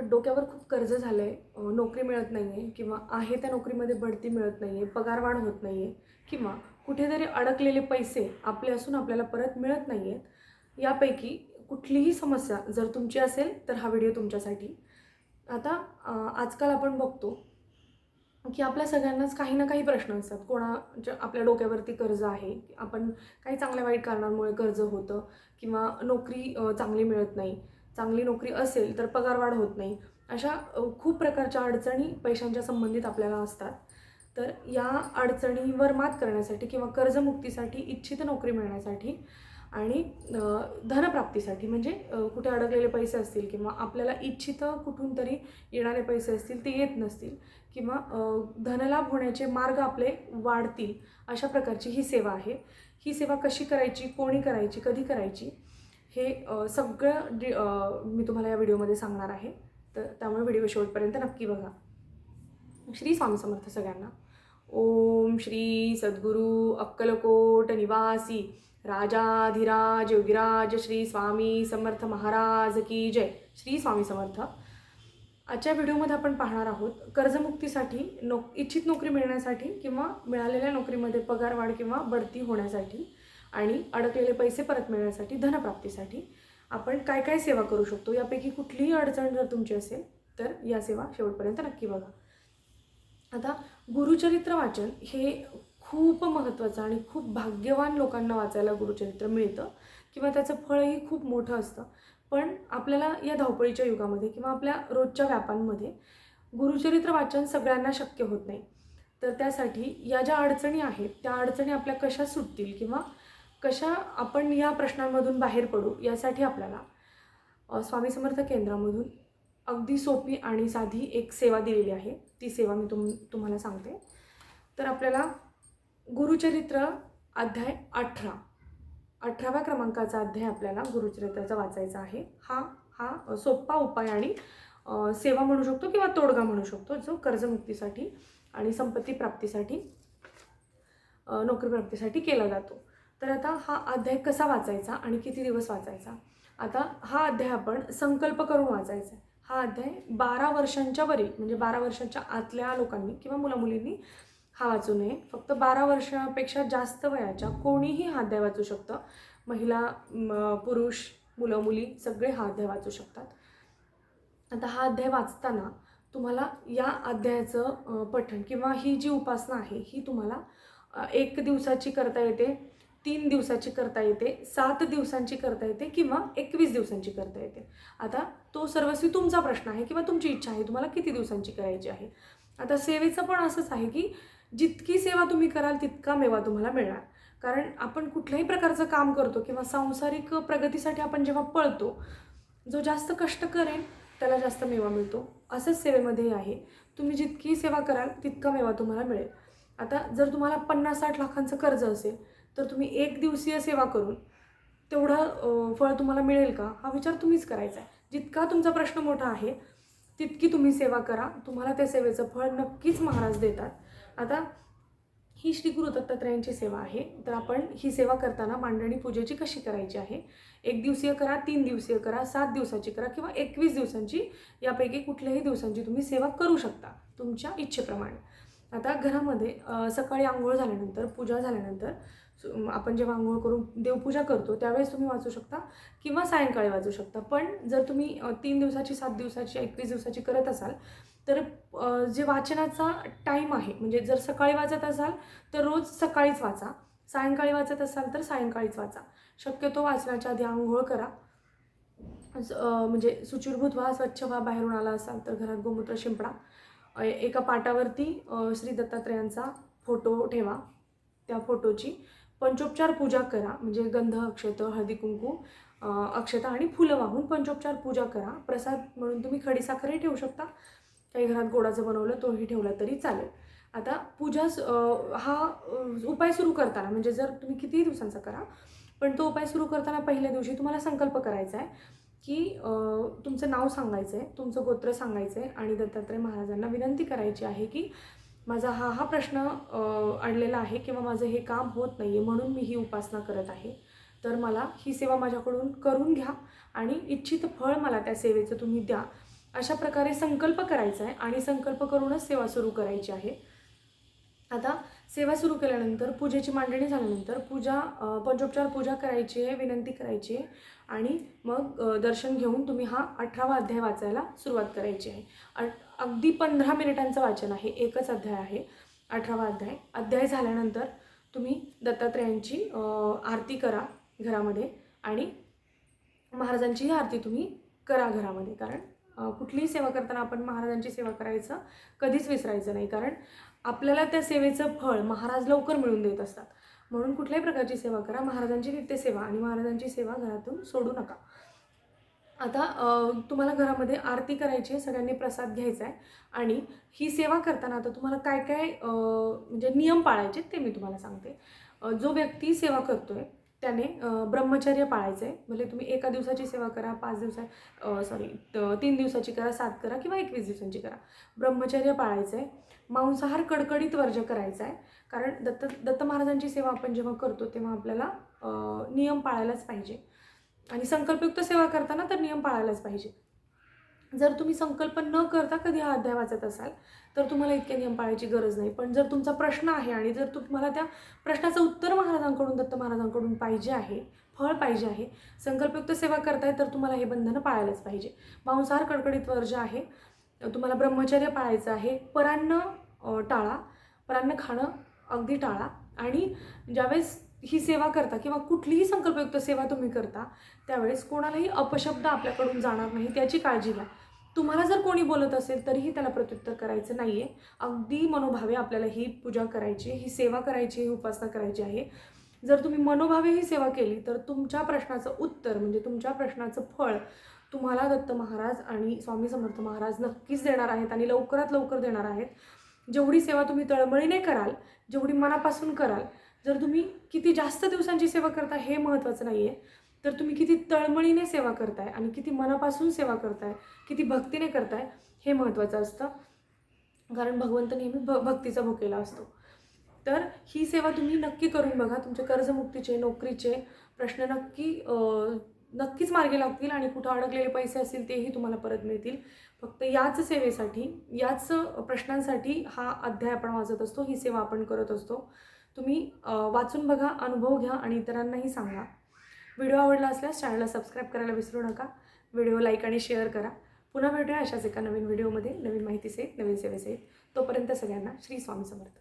डोक्यावर खूप कर्ज झालं आहे नोकरी मिळत नाही आहे किंवा आहे त्या नोकरीमध्ये बढती मिळत नाही आहे पगारवाढ होत नाही आहे किंवा कुठेतरी अडकलेले पैसे आपले असून आपल्याला परत मिळत नाही आहेत यापैकी कुठलीही समस्या जर तुमची असेल तर हा व्हिडिओ तुमच्यासाठी. आता आजकाल आपण बघतो की आपल्या सगळ्यांनाच काही ना काही प्रश्न असतात. कोणाच्या आपल्या डोक्यावरती कर्ज आहे आपण काही चांगल्या वाईट कारणांमुळे कर्ज होतं किंवा नोकरी चांगली मिळत नाही. चांगली नोकरी असेल तर पगारवाढ होत नाही. अशा खूप प्रकारच्या अडचणी पैशांच्या संबंधित आपल्याला असतात. तर या अडचणीवर मात करण्यासाठी किंवा कर्जमुक्तीसाठी इच्छित नोकरी मिळण्यासाठी आणि धनप्राप्तीसाठी म्हणजे कुठे अडकलेले पैसे असतील किंवा आपल्याला इच्छित कुठून तरी येणारे पैसे असतील ते येत नसतील किंवा धनलाभ होण्याचे मार्ग आपले वाढतील अशा प्रकारची ही सेवा आहे. ही सेवा कशी करायची कोणी करायची कधी करायची हे सगळं डि मी तुम्हाला या व्हिडिओमध्ये सांगणार आहे. तर त्यामुळे व्हिडिओ शेवटपर्यंत नक्की बघा. श्री स्वामी समर्थ सगळ्यांना. ओम श्री सद्गुरू अक्कलकोट निवासी राजाधिराज योगिराज श्री स्वामी समर्थ महाराज की जय. श्री स्वामी समर्थ. आजच्या व्हिडिओमध्ये आपण पाहणार आहोत कर्जमुक्तीसाठी नो इच्छित नोकरी मिळण्यासाठी किंवा मिळालेल्या नोकरीमध्ये पगारवाढ किंवा बढती होण्यासाठी आणि अडकलेले पैसे परत मिळण्यासाठी धनप्राप्तीसाठी आपण काय काय सेवा करू शकतो? यापैकी कुठलीही अडचण जर तुमची असेल तर या सेवा शेवटपर्यंत नक्की बघा. आता गुरुचरित्र वाचन हे खूप महत्त्वाचं आणि खूप भाग्यवान लोकांना वाचायला गुरुचरित्र मिळतं किंवा त्याचं फळही खूप मोठं असतं. पण आपल्याला या धावपळीच्या युगामध्ये किंवा आपल्या रोजच्या व्यापांमध्ये गुरुचरित्र वाचन सगळ्यांना शक्य होत नाही. तर त्यासाठी या ज्या अडचणी आहेत त्या अडचणी आपल्या कशा सुटतील किंवा कशा आपण या प्रश्नांमधून बाहेर पडू यासाठी आपल्याला स्वामी समर्थ केंद्रामधून अगदी सोपी आणि साधी एक सेवा दिलेली आहे. ती सेवा मी तुम तुम्हाला सांगते. तर आपल्याला गुरुचरित्र अध्याय अठरा अठराव्या क्रमांकाचा अध्याय आपल्याला गुरुचरित्राचा वाचायचा आहे. हा हा सोपा उपाय आणि सेवा म्हणू शकतो किंवा तोडगा म्हणू शकतो जो कर्जमुक्तीसाठी आणि संपत्ती प्राप्तीसाठी नोकरी प्राप्तीसाठी केला जातो. तर आता हा अध्याय कसा वाचायचा आणि किती दिवस वाचायचा? आता हा अध्याय आपण संकल्प करून वाचायचा आहे. हा अध्याय बारा वर्षांच्या वरील म्हणजे बारा वर्षांच्या आतल्या लोकांनी किंवा मुलामुलींनी हा वाचू नये. फक्त बारा वर्षापेक्षा जास्त वयाच्या कोणीही हा अध्याय वाचू शकतं. महिला पुरुष मुलं मुली सगळे हा अध्याय वाचू शकतात. आता हा अध्याय वाचताना तुम्हाला या अध्यायाचं पठण किंवा ही जी उपासना आहे ही तुम्हाला एक दिवसाची करता येते. तीन दिवसाची करता येते सात दिवसांची करता येते किंवा एकवीस दिवसांची करता येते. आता तो सर्वस्वी तुमचा प्रश्न आहे किंवा तुमची इच्छा आहे तुम्हाला किती दिवसांची करायची आहे? आता सेवेचं पण असंच आहे की जितकी सेवा तुम्ही कराल तितका मेवा तुम्हाला मिळणार. कारण आपण कुठल्याही प्रकारचं काम करतो किंवा सांसारिक प्रगतीसाठी आपण जेव्हा पळतो जो जास्त कष्ट करेल त्याला जास्त मेवा मिळतो. असंच सेवेमध्येही आहे. तुम्ही जितकी सेवा कराल तितका मेवा तुम्हाला मिळेल. आता जर तुम्हाला पन्नास साठ लाखांचं कर्ज असेल तर तुम्ही एक दिवसीय सेवा करून तेवढं फळ तुम्हाला मिळेल का? हा विचार तुम्हीच करायचा आहे. जितका तुमचा प्रश्न मोठा आहे तितकी तुम्ही सेवा करा. तुम्हाला त्या सेवेचं फळ नक्कीच महाराज देतात. आता ही श्री गुरु दत्तात्रयांची सेवा आहे. तर आपण ही सेवा करताना मांडणी पूजेची कशी करायची आहे? एक दिवसीय करा तीन दिवसीय करा सात दिवसाची करा किंवा एकवीस दिवसांची यापैकी कुठल्याही दिवसांची तुम्ही सेवा करू शकता तुमच्या इच्छेप्रमाणे. आता घरामध्ये सकाळी आंघोळ झाल्यानंतर पूजा झाल्यानंतर आपण जेव्हा आंघोळ करून देवपूजा करतो त्यावेळेस तुम्ही वाचू शकता किंवा सायंकाळी वाचू शकता. पण जर तुम्ही तीन दिवसाची सात दिवसाची एकवीस दिवसाची करत असाल तर जे वाचनाचा टाईम आहे म्हणजे जर सकाळी वाचत असाल तर रोज सकाळीच वाचा. सायंकाळी वाचत असाल तर सायंकाळीच वाचा. शक्यतो वाचनाच्या आधी आंघोळ करा. स- म्हणजे सुचिरभूत व्हा स्वच्छ व्हा बाहेरून आला असाल तर घरात गोमूत्र शिंपडा. एका पाटावरती श्री दत्तात्रयांचा फोटो ठेवा. त्या फोटोची. पंचोपचार पूजा करा म्हणजे गंध अक्षत हळदी कुंकू अक्षता आणि फुलं वाहून पंचोपचार पूजा करा. प्रसाद म्हणून तुम्ही खडीसाखरही ठेवू शकता. काही घरात गोडाचं बनवलं तोही ठेवला तरी चालेल. आता पूजा हा उपाय सुरू करताना म्हणजे जर तुम्ही कितीही दिवसांचा करा पण तो उपाय सुरू करताना पहिल्या दिवशी तुम्हाला संकल्प करायचा आहे की तुमचं नाव सांगायचं आहे तुमचं गोत्र सांगायचं आहे आणि दत्तात्रय महाराजांना विनंती करायची आहे की माझा हा हा प्रश्न आणलेला अडलेला आहे किंवा माझं हे काम होत नाही आहे म्हणून मी ही उपासना करत आहे. तर मला ही सेवा माझ्याकडून करून घ्या आणि इच्छित फळ मला त्या सेवेचं तुम्ही द्या. अशा प्रकारे संकल्प करायचा आहे आणि संकल्प करूनच सेवा सुरू करायची आहे. आता सेवा सुरू केल्यानंतर पूजेची मांडणी झाल्यानंतर पूजा पंचोपचार पूजा करायची आहे विनंती करायची आहे आणि मग दर्शन घेऊन तुम्ही हा अठरावा अध्याय वाचायला सुरुवात करायची आहे. अगदी पंधरा मिनिटांचं वाचन आहे एकच अध्याय आहे अठरावा अध्याय. अध्याय झाल्यानंतर तुम्ही दत्तात्रेयांची आरती करा घरामध्ये आणि महाराजांचीही आरती तुम्ही करा घरामध्ये. कारण कुठलीही सेवा करताना आपण महाराजांची सेवा करायचं कधीच विसरायचं नाही. कारण आपल्याला त्या सेवेचं फळ महाराज लवकर मिळून देत असतात. म्हणून कुठल्याही प्रकारची सेवा करा महाराजांची नित्यसेवा आणि महाराजांची सेवा घरातून सोडू नका. आता तुम्हाला घरामध्ये आरती करायची आहे सगळ्यांनी प्रसाद घ्यायचा आहे आणि ही सेवा करताना आता तुम्हाला काय काय म्हणजे नियम पाळायचे ते मी तुम्हाला सांगते. जो व्यक्ती सेवा करतो आहे त्याने ब्रह्मचर्य पाळायचं आहे भले तुम्ही एका दिवसाची सेवा करा पाच दिवसा सॉरी तीन दिवसाची करा सात करा किंवा एकवीस दिवसांची करा. ब्रह्मचर्य पाळायचं आहे मांसाहार कडकडीत वर्ज करायचा आहे कारण दत्त दत्त महाराजांची सेवा आपण जेव्हा करतो तेव्हा आपल्याला नियम पाळायलाच पाहिजे. आणि संकल्पयुक्त सेवा करताना तर नियम पाळायलाच पाहिजे. जर तुम्ही संकल्प न करता कधी हा अध्याय वाचत असाल तर तुम्हाला इतके नियम पाळायची गरज नाही. पण जर तुमचा प्रश्न आहे आणि जर तुम्हाला त्या प्रश्नाचं उत्तर महाराजांकडून दत्त महाराजांकडून पाहिजे आहे फळ पाहिजे आहे संकल्पयुक्त सेवा करताय तर तुम्हाला हे बंधनं पाळायलाच पाहिजे. मांसाहार कडकडीत वर्ज आहे तुम्हाला ब्रह्मचर्य पाळायचं आहे परान्न टाळा परान्न खाणं अगदी टाळा. आणि ज्यावेळेस ही सेवा करता किंवा कुठलीही संकल्पयुक्त सेवा तुम्ही करता त्यावेळेस कोणालाही अपशब्द आपल्याकडून जाणार नाही त्याची काळजी घ्या. तुम्हाला जर कोणी बोलत असेल तरीही त्याला प्रत्युत्तर करायचं नाही आहे अगदी मनोभावे आपल्याला ही पूजा करायची ही सेवा करायची ही उपासना करायची आहे. जर तुम्ही मनोभावे ही सेवा केली तर तुमच्या प्रश्नाचं उत्तर म्हणजे तुमच्या प्रश्नाचं फळ तुम्हाला दत्त महाराज आणि स्वामी समर्थ महाराज नक्कीच देणार आहेत आणि लवकरात लवकर देणार आहेत. जेवढी सेवा तुम्ही तळमळीने कराल जेवढी मनापासून कराल जर तुम्ही किती जास्त दिवसांची सेवा करता हे महत्त्वाचं नाही आहे तर तुम्ही किती तळमळीने सेवा करताय आणि किती मनापासून सेवा करताय किती भक्तीने करताय हे महत्त्वाचं असतं. कारण भगवंत नेहमी भ भक्तीचा भुकेला असतो. तर ही सेवा तुम्ही नक्की करून बघा. तुमचे कर्जमुक्तीचे नोकरीचे प्रश्न नक्की नक्कीच मार्गी लागतील आणि कुठं अडकलेले पैसे असतील तेही तुम्हाला परत मिळतील. फक्त याच सेवेसाठी याच प्रश्नांसाठी हा अध्याय आपण वाचत असतो ही सेवा आपण करत असतो. तुम्ही वाचून बघा अनुभव घ्या आणि इतरांनाही सांगा. व्हिडिओ आवडला असल्यास चॅनलला सबस्क्राईब करायला विसरू नका. व्हिडिओ लाईक आणि शेअर करा. पुन्हा भेटूया अशाच एका नवीन व्हिडिओमध्ये. नवीन माहितीसहित नवीन सेवेसहित तोपर्यंत सगळ्यांना श्री स्वामी समर्थ.